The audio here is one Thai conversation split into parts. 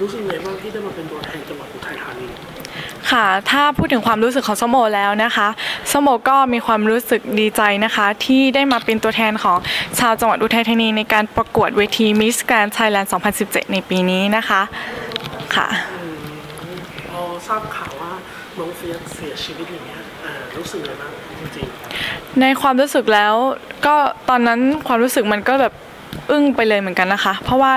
รู้สึกไงบ้างที่ได้มาเป็นตัวแทนจังหวัดอุทัยธานีค่ะ ถ้าพูดถึงความรู้สึกของสมโมแล้วนะคะสมโมก็มีความรู้สึกดีใจนะคะ ที่ได้มาเป็นตัวแทนของชาวจังหวัดอุทัยธานีในการประกวดเวที Miss Grand Thailand 2017 ในปีนี้นะคะ ค่ะพอทราบข่าวว่าน้องเฟียสเสียชีวิตอย่างเงี้ยอ่ารู้สึกไงบ้างจริงในความรู้สึกแล้วก็ตอนนั้นความรู้สึกมันก็แบบ อึ้งไปเลยเหมือนกันนะคะ เพราะว่า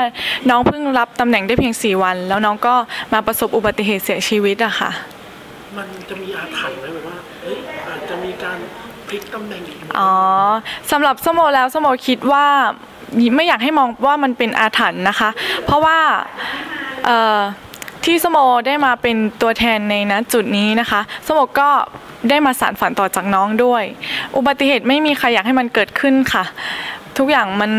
น้องเพิ่งรับตำแหน่งได้เพียง 4 วัน แล้วน้องก็มาประสบอุบัติเหตุเสียชีวิตอะค่ะๆมันจะมีอาถรรพ์ไหมแบบว่าเฮ้ยอาจจะมีการพลิกตำแหน่งอีกไหมอ๋อสำหรับสโมแล้วสโมคิดว่าไม่อยากให้มองว่ามันเป็นอาถรรพ์นะคะ เพราะว่าเอ่อที่สโมได้มาเป็นตัวแทนในณจุดนี้นะคะสโมก็ได้มาสานฝันต่อจากน้องด้วย อุบัติเหตุไม่มีใครอยากให้มันเกิดขึ้นค่ะ ทุกอย่างมัน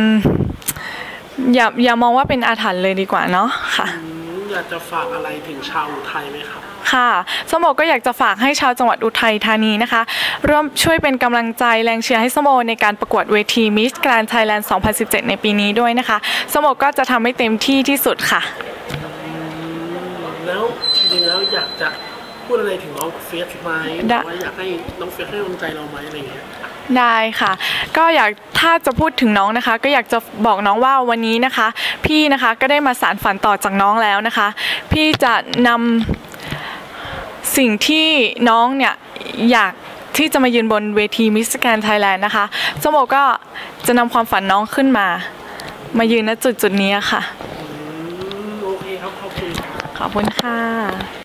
อย่าอย่ามองว่าเป็นอาถรรพ์เลยดีกว่าเนาะค่ะอืมอยากจะฝากอะไรถึงชาวอุทัยไหมครับค่ะสมโมก็อยากจะฝากให้ชาวจังหวัดอุทัยธานีนะคะ ร่วมช่วยเป็นกำลังใจแรงเชียร์ให้สมโมในการประกวดเวที Miss Grand Thailand 2017 ในปีนี้ด้วยนะคะสมโมก็จะทำให้เต็มที่ที่สุดค่ะ แล้วจริงๆแล้วอยากจะ พูดอะไรถึงน้องเฟียสไหมหได้รือว่าอยากให้น้องเฟียสให้กำลังใจเราไหมอะไรเงี้ยได้ค่ะ ก็อยากถ้าจะพูดถึงน้องนะคะ ก็อยากจะบอกน้องว่าวันนี้นะคะ พี่นะคะก็ได้มาสารฝันต่อจากน้องแล้วนะคะ พี่จะนำสิ่งที่น้องเนี่ยอยากที่จะมายืนบนเวทีมิสแกนไทยแลนด์นะคะสมโมก็จะนำความฝันน้องขึ้นมา มายืนณจุดจุดๆนี้ค่ะอืมโอเคครับขอบคุณขอบคุณค่ะ